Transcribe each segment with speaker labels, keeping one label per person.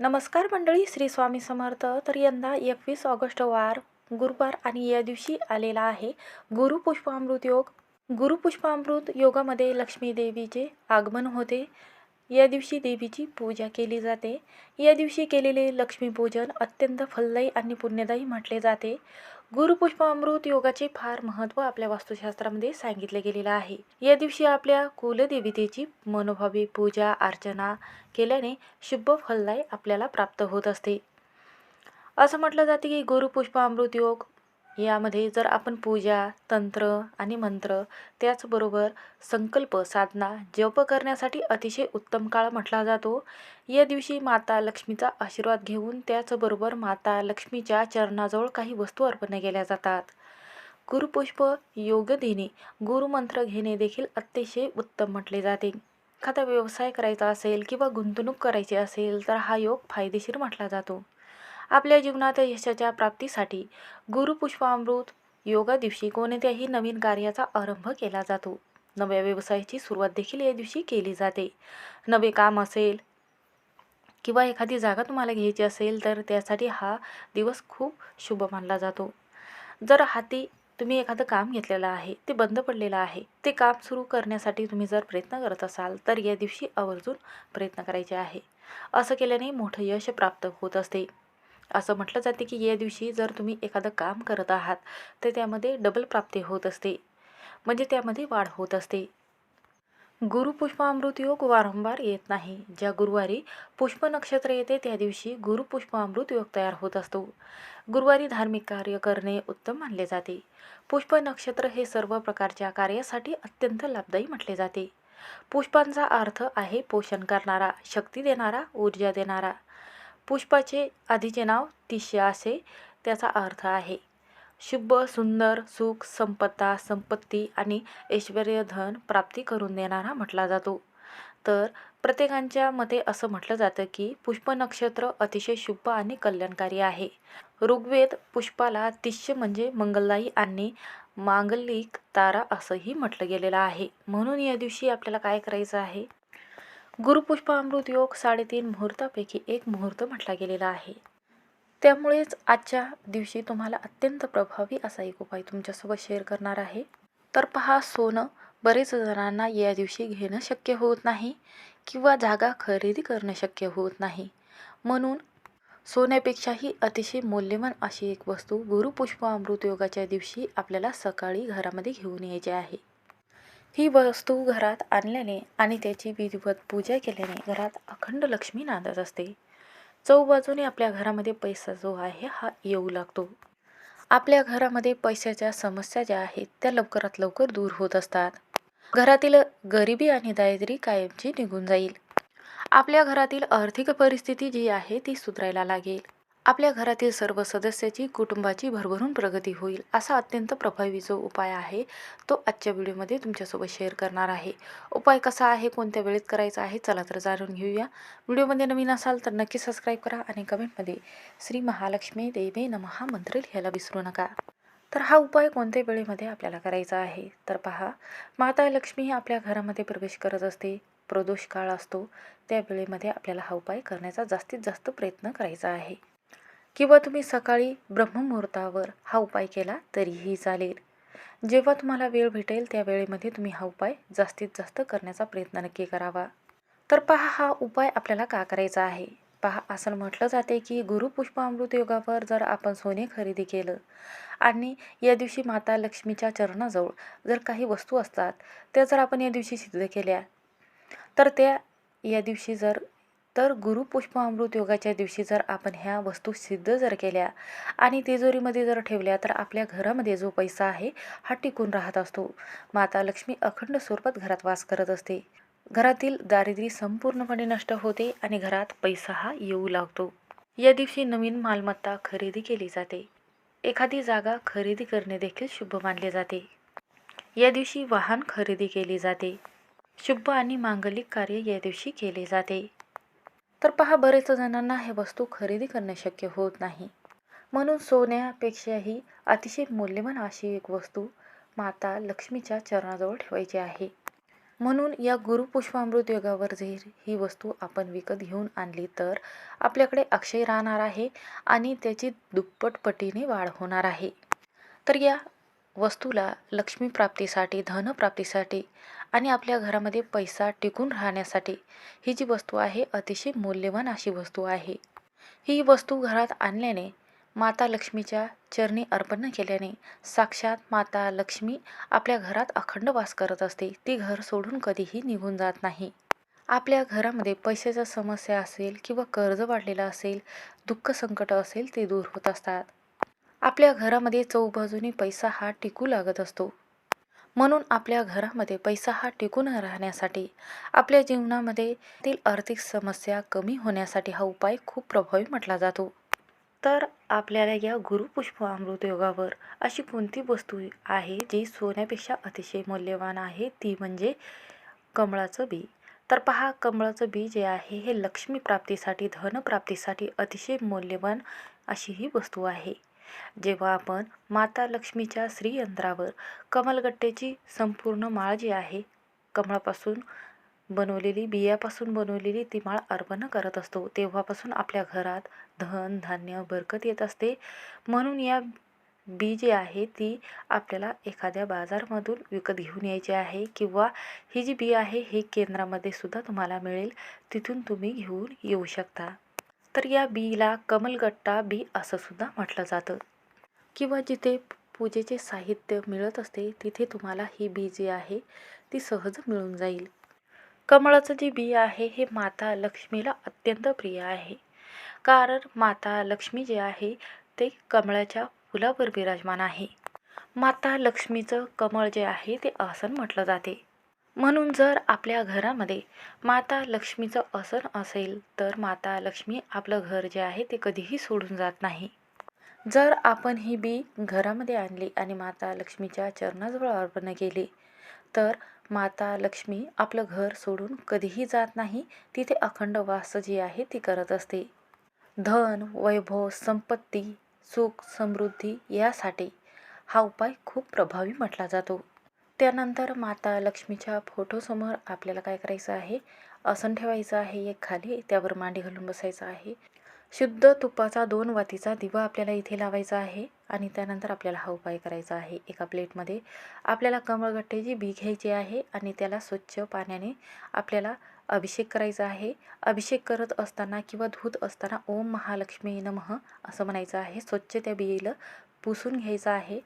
Speaker 1: नमस्कार मंडळी श्री स्वामी समर्थ. तर यंदा एकवीस ऑगस्ट वार गुरुवार आणि या दिवशी आलेला आहे गुरुपुष्पामृत योग. गुरुपुष्पामृत योगामध्ये लक्ष्मी देवीचे आगमन होते. या दिवशी देवीची पूजा केली जाते. या दिवशी केलेले लक्ष्मीपूजन अत्यंत फलदायी आणि पुण्यदायी म्हटले जाते. गुरुपुष्पामृत योगाचे फार महत्त्व आपल्या वास्तुशास्त्रामध्ये सांगितले गेलेलं आहे. या दिवशी आपल्या कुलदेवतेची मनोभावी पूजा अर्चना केल्याने शुभ फलदाय आपल्याला प्राप्त होत असते. असं म्हटलं जाते की गुरुपुष्पामृत योग यामध्ये जर आपण पूजा तंत्र आणि मंत्र त्याचबरोबर संकल्प साधना जप करण्यासाठी अतिशय उत्तम काळ म्हटला जातो. या दिवशी माता लक्ष्मीचा आशीर्वाद घेऊन त्याचबरोबर माता लक्ष्मीच्या चरणाजवळ काही वस्तू अर्पण केल्या जातात. गुरुपुष्प योग देणे गुरुमंत्र घेणे देखील अतिशय उत्तम म्हटले जाते. एखादा व्यवसाय करायचा असेल किंवा गुंतवणूक करायची असेल तर हा योग फायदेशीर म्हटला जातो. आपल्या जीवनात यशाच्या प्राप्तीसाठी गुरुपुष्पामृत योगा दिवशी कोणत्याही नवीन कार्याचा आरंभ केला जातो. नव्या व्यवसायाची सुरुवात देखील या दिवशी केली जाते. नवे काम असेल किंवा एखादी जागा तुम्हाला घ्यायची असेल तर त्यासाठी हा दिवस खूप शुभ मानला जातो. जर हाती तुम्ही एखादं काम घेतलेलं आहे ते बंद पडलेलं आहे ते काम सुरू करण्यासाठी तुम्ही जर प्रयत्न करत असाल तर या दिवशी आवर्जून प्रयत्न करायचे आहे. असं केल्याने मोठं यश प्राप्त होत असते. असं म्हटलं जाते की या दिवशी जर तुम्ही एखादं काम करत आहात तर त्यामध्ये डबल प्राप्ती होत असते. म्हणजे त्यामध्ये वाढ होत असते. गुरुपुष्पामृत योग वारंवार येत नाही. ज्या गुरुवारी पुष्प नक्षत्र येते त्या दिवशी गुरुपुष्पामृत योग तयार होत असतो. गुरुवारी धार्मिक कार्य करणे उत्तम मानले जाते. पुष्प नक्षत्र हे सर्व प्रकारच्या कार्यासाठी अत्यंत लाभदायी म्हटले जाते. पुष्पांचा अर्थ आहे पोषण करणारा शक्ती देणारा ऊर्जा देणारा. पुष्पाचे आधीचे नाव तिष्य असे त्याचा अर्थ आहे. शुभ सुंदर सुख संपत्ता संपत्ती आणि ऐश्वर्य धन प्राप्ती करून देणारा म्हटला जातो. तर प्रत्येकांच्या मते असं म्हटलं जातं की पुष्प नक्षत्र अतिशय शुभ आणि कल्याणकारी आहे. ऋग्वेद पुष्पाला तिष्य म्हणजे मंगलदायी आणि मांगलिक तारा असंही म्हटलं गेलेलं आहे. म्हणून या दिवशी आपल्याला काय करायचं आहे? गुरुपुष्प अमृत योग साडेतीन मुहूर्तापैकी एक मुहूर्त म्हटला गेलेला आहे. त्यामुळेच आजच्या दिवशी तुम्हाला अत्यंत प्रभावी असा एक उपाय तुमच्यासोबत शेअर करणार आहे. तर पहा सोनं बरेच जणांना या दिवशी घेणं शक्य होत नाही किंवा जागा खरेदी करणं शक्य होत नाही. म्हणून सोन्यापेक्षाही अतिशय मौल्यवान अशी एक वस्तू गुरुपुष्प अमृत योगाच्या दिवशी आपल्याला सकाळी घरामध्ये घेऊन यायची आहे. ही वस्तू घरात आणल्याने आणि त्याची विधिवत पूजा केल्याने घरात अखंड लक्ष्मी नांदत असते. चौबाजूने आपल्या घरामध्ये पैसा जो आहे हा येऊ लागतो. आपल्या घरामध्ये पैशाच्या समस्या ज्या आहेत त्या लवकरात लवकर दूर होत असतात. घरातील गरिबी आणि दारिद्र्य कायमची निघून जाईल. आपल्या घरातील आर्थिक परिस्थिती जी आहे ती सुधारायला लागेल. आपल्या घरातील सर्व सदस्याची कुटुंबाची भरभरून प्रगती होईल असा अत्यंत प्रभावी जो उपाय आहे तो आजच्या व्हिडिओमध्ये तुमच्यासोबत शेअर करणार आहे. उपाय कसा आहे कोणत्या वेळेत करायचा आहे चला तर जाणून घेऊया. व्हिडिओमध्ये नवीन असाल तर नक्की सबस्क्राईब करा आणि कमेंटमध्ये श्री महालक्ष्मी देवे नमहा मंत्र लिहायला विसरू नका. तर हा उपाय कोणत्या वेळेमध्ये आपल्याला करायचा आहे? तर पहा माता लक्ष्मी ही आपल्या घरामध्ये प्रवेश करत असते प्रदोष काळ असतो त्या वेळेमध्ये आपल्याला हा उपाय करण्याचा जास्तीत जास्त प्रयत्न करायचा आहे. किंवा तुम्ही सकाळी ब्रह्ममुहूर्तावर हा उपाय केला तरीही चालेल. जेव्हा तुम्हाला वेळ भेटेल त्या वेळेमध्ये तुम्ही हा उपाय जास्तीत जास्त करण्याचा प्रयत्न नक्की करावा. तर पहा हा उपाय आपल्याला का करायचा आहे? पहा असं म्हटलं जाते की गुरुपुष्प अमृत योगावर जर आपण सोने खरेदी केलं आणि या दिवशी माता लक्ष्मीच्या चरणाजवळ जर काही वस्तू असतात त्या जर आपण या दिवशी सिद्ध केल्या तर त्या या दिवशी जर तर गुरुपुष्प अमृत योगाच्या दिवशी जर आपण ह्या वस्तू सिद्ध जर केल्या आणि तिजोरीमध्ये जर ठेवल्या तर आपल्या घरामध्ये जो पैसा आहे हा टिकून राहत असतो. माता लक्ष्मी अखंड स्वरूपात घरात वास करत असते. घरातील दारिद्र्य संपूर्णपणे नष्ट होते आणि घरात पैसा हा येऊ लागतो. या दिवशी नवीन मालमत्ता खरेदी केली जाते. एखादी जागा खरेदी करणे देखील शुभ मानले जाते. या दिवशी वाहन खरेदी केली जाते. शुभ आणि मांगलिक कार्य या दिवशी केले जाते. तर पहा बरेच जणांना हे वस्तू खरेदी करणे शक्य होत नाही. म्हणून सोन्यापेक्षाही अतिशय मौल्यवान अशी एक वस्तू माता लक्ष्मीच्या चरणाजवळ ठेवायची आहे. म्हणून या गुरुपुष्पामृत योगावर जर ही वस्तू आपण विकत घेऊन आणली तर आपल्याकडे अक्षय राहणार आहे आणि त्याची दुप्पट पटीने वाढ होणार आहे. तर या वस्तूला लक्ष्मीप्राप्तीसाठी धनप्राप्तीसाठी आणि आपल्या घरामध्ये पैसा टिकून राहण्यासाठी ही जी वस्तू आहे अतिशय मौल्यवान अशी वस्तू आहे. ही वस्तू घरात आणल्याने माता लक्ष्मीच्या चरणी अर्पण केल्याने साक्षात माता लक्ष्मी आपल्या घरात अखंड वास करत असते. ती घर सोडून कधीही निघून जात नाही. आपल्या घरामध्ये पैशाच्या समस्या असेल किंवा कर्ज वाढलेलं असेल दुःख संकट असेल ते दूर होत असतात. आपल्या घरामध्ये चौबाजूनी पैसा हा टिकू लागत असतो. म्हणून आपल्या घरामध्ये पैसा हा टिकून राहण्यासाठी आपल्या जीवनामध्ये तील आर्थिक समस्या कमी होण्यासाठी हा उपाय खूप प्रभावी म्हटला जातो. तर आपल्याला या गुरुपुष्प अमृत योगावर अशी कोणती वस्तू आहे जी सोन्यापेक्षा अतिशय मौल्यवान आहे? ती म्हणजे कमळाचं बी. तर पहा कमळाचं बी जे आहे हे लक्ष्मी प्राप्तीसाठी धनप्राप्तीसाठी अतिशय मौल्यवान अशी ही वस्तू आहे. जेव्हा आपण माता लक्ष्मीच्या श्रीयंत्रावर कमलगट्ट्याची संपूर्ण माळ जी आहे कमळापासून बनवलेली बियापासून बनवलेली ती माळ अर्पण करत असतो. तेव्हापासून आपल्या घरात धन धान्य बरकत येत असते. म्हणून या बी जी आहे ती आपल्याला एखाद्या बाजारमधून विकत घेऊन यायची आहे किंवा ही जी बी आहे हे केंद्रामध्ये सुद्धा तुम्हाला मिळेल. तिथून तुम्ही घेऊन येऊ शकता. तर या बीला कमलगट्टा बी असंसुद्धा म्हटलं जातं. किंवा जिथे पूजेचे साहित्य मिळत असते तिथे तुम्हाला ही बी जी आहे ती सहज मिळून जाईल. कमळाचं जी बी आहे हे माता लक्ष्मीला अत्यंत प्रिय आहे. कारण माता लक्ष्मी जे आहे ते कमळाच्या फुलावर विराजमान आहे. माता लक्ष्मीचं कमळ जे आहे ते आसन म्हटलं जाते. म्हणून जर आपल्या घरामध्ये माता लक्ष्मीचं आसन असेल तर माता लक्ष्मी आपलं घर जे आहे ते कधीही सोडून जात नाही. जर आपण ही बी घरामध्ये आणली आणि माता लक्ष्मीच्या चरणाजवळ अर्पण केली तर माता लक्ष्मी आपलं घर सोडून कधीही जात नाही तिथे अखंड वास जी आहे ती करत असते. धन वैभव संपत्ती सुख समृद्धी यासाठी हा उपाय खूप प्रभावी म्हटला जातो. त्यानंतर माता लक्ष्मीच्या फोटोसमोर आपल्याला काय करायचं आहे? आसन ठेवायचं आहे एक खाली त्यावर मांडी घालून बसायचं आहे. शुद्ध तुपाचा दोन वातीचा दिवा आपल्याला इथे लावायचा आहे आणि त्यानंतर आपल्याला हा उपाय करायचा आहे. एका प्लेटमध्ये आपल्याला कमळगट्ट्याची बी घ्यायची आहे आणि त्याला स्वच्छ पाण्याने आपल्याला अभिषेक करायचा आहे. अभिषेक करत असताना किंवा धूत असताना ओम महालक्ष्मी नमः असं म्हणायचं आहे. स्वच्छ त्या बियेला पुसून घ्यायचं आहे.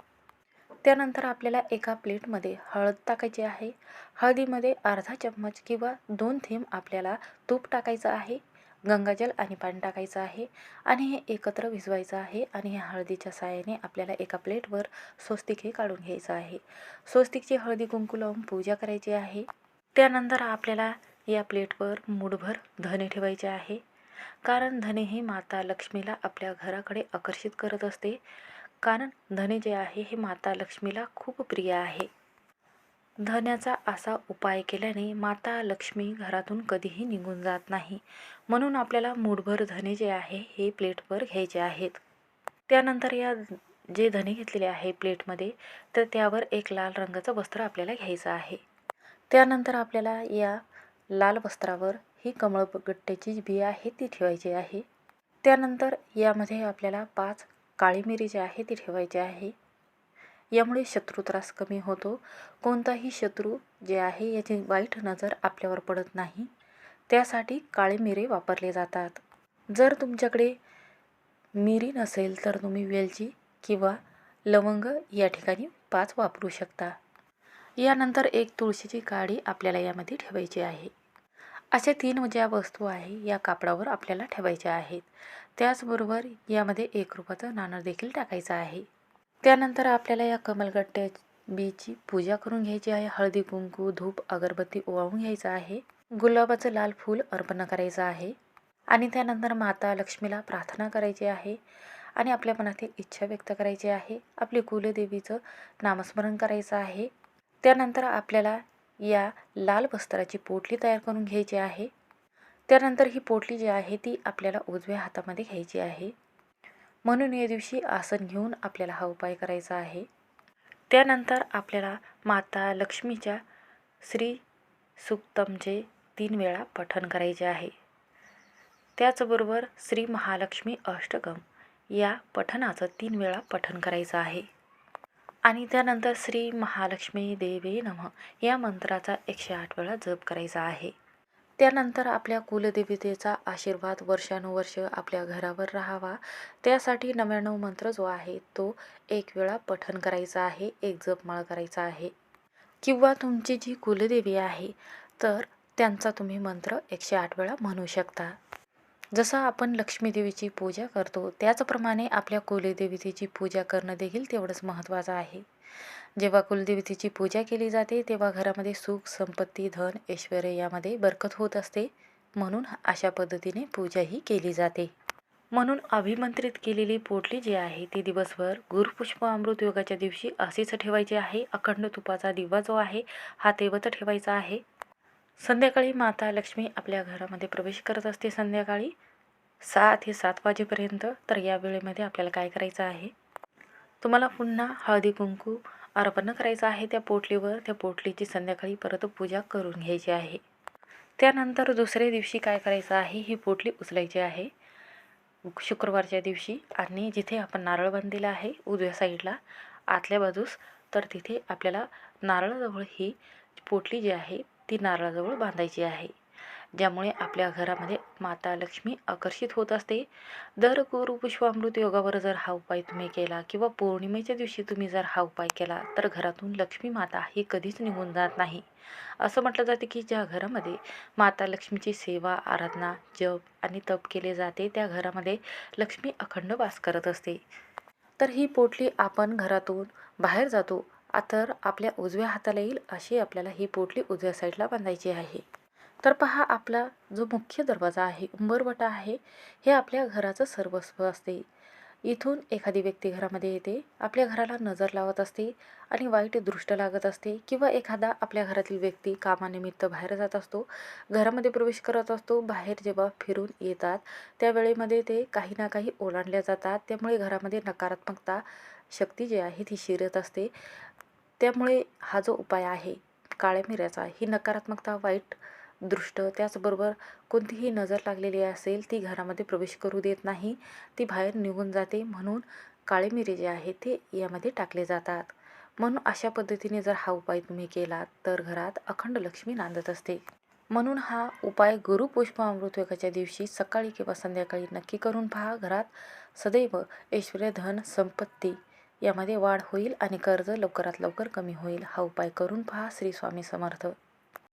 Speaker 1: त्यानंतर आपल्याला एका प्लेटमध्ये हळद टाकायची आहे. हळदीमध्ये अर्धा चम्मच किंवा दोन थेंब आपल्याला तूप टाकायचं आहे. गंगाजल आणि पाणी टाकायचं आहे. आणि हे एकत्र भिजवायचं आहे आणि ह्या हळदीच्या साहाय्याने आपल्याला एका प्लेटवर स्वस्तिक हे काढून घ्यायचं आहे. स्वस्तिकची हळदी कुंकू लावून पूजा करायची आहे. त्यानंतर आपल्याला या प्लेटवर मूठभर धने ठेवायचे आहे. कारण धने ही माता लक्ष्मीला आपल्या घराकडे आकर्षित करत असते. कारण धने जे आहे हे माता लक्ष्मीला खूप प्रिय आहे. धन्याचा असा उपाय केल्याने माता लक्ष्मी घरातून कधीही निघून जात नाही. म्हणून आपल्याला मूठभर धने जे आहे हे प्लेटवर घ्यायचे आहेत. त्यानंतर या जे धने घेतलेले आहे प्लेटमध्ये तर त्यावर एक लाल रंगाचं वस्त्र आपल्याला घ्यायचं आहे. त्यानंतर आपल्याला या लाल वस्त्रावर ही कमळगट्ट्याची बी आहे ती ठेवायची आहे. त्यानंतर यामध्ये आपल्याला पाच काळी मिरी जी आहे ती ठेवायची आहे. यामुळे शत्रू त्रास कमी होतो. कोणताही शत्रू जे आहे याची वाईट नजर आपल्यावर पडत नाही. त्यासाठी काळे मिरे वापरले जातात. जर तुमच्याकडे मिरी नसेल तर तुम्ही वेलची किंवा लवंग या ठिकाणी पाच वापरू शकता. यानंतर एक तुळशीची काडी आपल्याला यामध्ये ठेवायची आहे. अशा तीन ज्या वस्तू आहे या कापडावर आपल्याला ठेवायच्या आहेत. त्याचबरोबर यामध्ये एक रुपयाचं नाणं देखील टाकायचं आहे. त्यानंतर आपल्याला या कमलगट्ट्या बीची पूजा करून घ्यायची आहे. हळदी कुंकू धूप अगरबत्ती ओवाळून घ्यायचं आहे. गुलाबाचं लाल फूल अर्पण करायचं आहे. आणि त्यानंतर माता लक्ष्मीला प्रार्थना करायची आहे. आणि आपल्या मनातील इच्छा व्यक्त करायची आहे. आपली कुलदेवीचं नामस्मरण करायचं आहे. त्यानंतर आपल्याला या लाल वस्त्राची पोटली तयार करून घ्यायची आहे. त्यानंतर ही पोटली जी आहे ती आपल्याला उजव्या हातामध्ये घ्यायची आहे. म्हणून या दिवशी आसन घेऊन आपल्याला हा उपाय करायचा आहे. त्यानंतर आपल्याला माता लक्ष्मीच्या श्री सुक्तमचे तीन वेळा पठण करायचे आहे. त्याचबरोबर श्री महालक्ष्मी अष्टकम या पठणाचं तीन वेळा पठण करायचं आहे. आणि त्यानंतर श्री महालक्ष्मी देवी नमः या मंत्राचा एकशे आठ वेळा जप करायचा आहे. त्यानंतर आपल्या कुलदेवतेचा आशीर्वाद वर्षानुवर्ष आपल्या घरावर राहावा. त्यासाठी नव्याण्णव मंत्र जो आहे तो एक वेळा पठण करायचा आहे एक जपमाळ करायचा आहे. किंवा तुमची जी कुलदेवी आहे तर त्यांचा तुम्ही मंत्र एकशे आठ वेळा म्हणू शकता. जसं आपण लक्ष्मीदेवीची पूजा करतो त्याचप्रमाणे आपल्या कुलदेवतेची पूजा करणं देखील तेवढंच महत्त्वाचं आहे. जेव्हा कुलदेवतेची पूजा केली जाते तेव्हा घरामध्ये सुख संपत्ती धन ऐश्वर यामध्ये बरकत होत असते. म्हणून अशा पद्धतीने पूजाही केली जाते. म्हणून अभिमंत्रित केलेली पोटली जी आहे ती दिवसभर गुरुपुष्प अमृत योगाच्या दिवशी असेच ठेवायची आहे. अखंड तुपाचा दिवा जो आहे हा तेवत ठेवायचा आहे. संध्याकाळी माता लक्ष्मी आपल्या घरामध्ये प्रवेश करत असते. संध्याकाळी सात ते सात वाजेपर्यंत. तर या वेळेमध्ये आपल्याला काय करायचं आहे? तुम्हाला पुन्हा हळदी कुंकू अर्पण करायचं आहे. त्या पोटलीवर त्या पोटलीची संध्याकाळी परत पूजा करून घ्यायची आहे. त्यानंतर दुसऱ्या दिवशी काय करायचं आहे? ही पोटली उचलायची आहे. शुक्रवारच्या दिवशी आणि जिथे आपण नारळ बांधलेला आहे उजव्या साईडला आतल्या बाजूस तर तिथे आपल्याला नारळाजवळ ही पोटली जी आहे ती नारळाजवळ बांधायची आहे ज्यामुळे आपल्या घरामध्ये माता लक्ष्मी आकर्षित होत असते. दर गुरुपुष्पामृत योगावर जर हा उपाय तुम्ही केला किंवा पौर्णिमेच्या दिवशी तुम्ही जर हा उपाय केला तर घरातून लक्ष्मी माता ही कधीच निघून जात नाही. असं म्हटलं जाते की ज्या घरामध्ये माता लक्ष्मीची सेवा आराधना जप आणि तप केले जाते त्या घरामध्ये लक्ष्मी अखंड वास करत असते. तर ही पोटली आपण घरातून बाहेर जातो तर आपल्या उजव्या हाताला येईल अशी आपल्याला ही पोटली उजव्या साईडला बांधायची आहे. तर पहा आपला जो मुख्य दरवाजा आहे उंबरवटा आहे हे आपल्या घराचं सर्वस्व असते. इथून एखादी व्यक्ती घरामध्ये येते आपल्या घराला नजर लावत असते आणि वाईट दृष्ट लागत असते किंवा एखादा आपल्या घरातील व्यक्ती कामानिमित्त बाहेर जात असतो घरामध्ये प्रवेश करत असतो बाहेर जेव्हा फिरून येतात त्यावेळेमध्ये ते काही ना काही ओलांडल्या जातात. त्यामुळे घरामध्ये नकारात्मकता शक्ती जी आहे ती शिरत असते. त्यामुळे हा जो उपाय आहे काळ्या मिऱ्याचा ही नकारात्मकता वाईट दृष्ट त्याचबरोबर कोणतीही नजर लागलेली असेल ती घरामध्ये प्रवेश करू देत नाही ती बाहेर निघून जाते म्हणून काळे मिरे जे आहे ते यामध्ये टाकले जातात. म्हणून अशा पद्धतीने जर हा उपाय तुम्ही केला तर घरात अखंड लक्ष्मी नांदत असते. म्हणून हा उपाय गुरुपुष्प अमृतयोगाच्या दिवशी सकाळी किंवा संध्याकाळी नक्की करून पहा. घरात सदैव ऐश्वर्य धन संपत्ती यामध्ये वाढ होईल आणि कर्ज लवकरात लवकर कमी होईल. हा उपाय करून पहा श्री स्वामी समर्थ.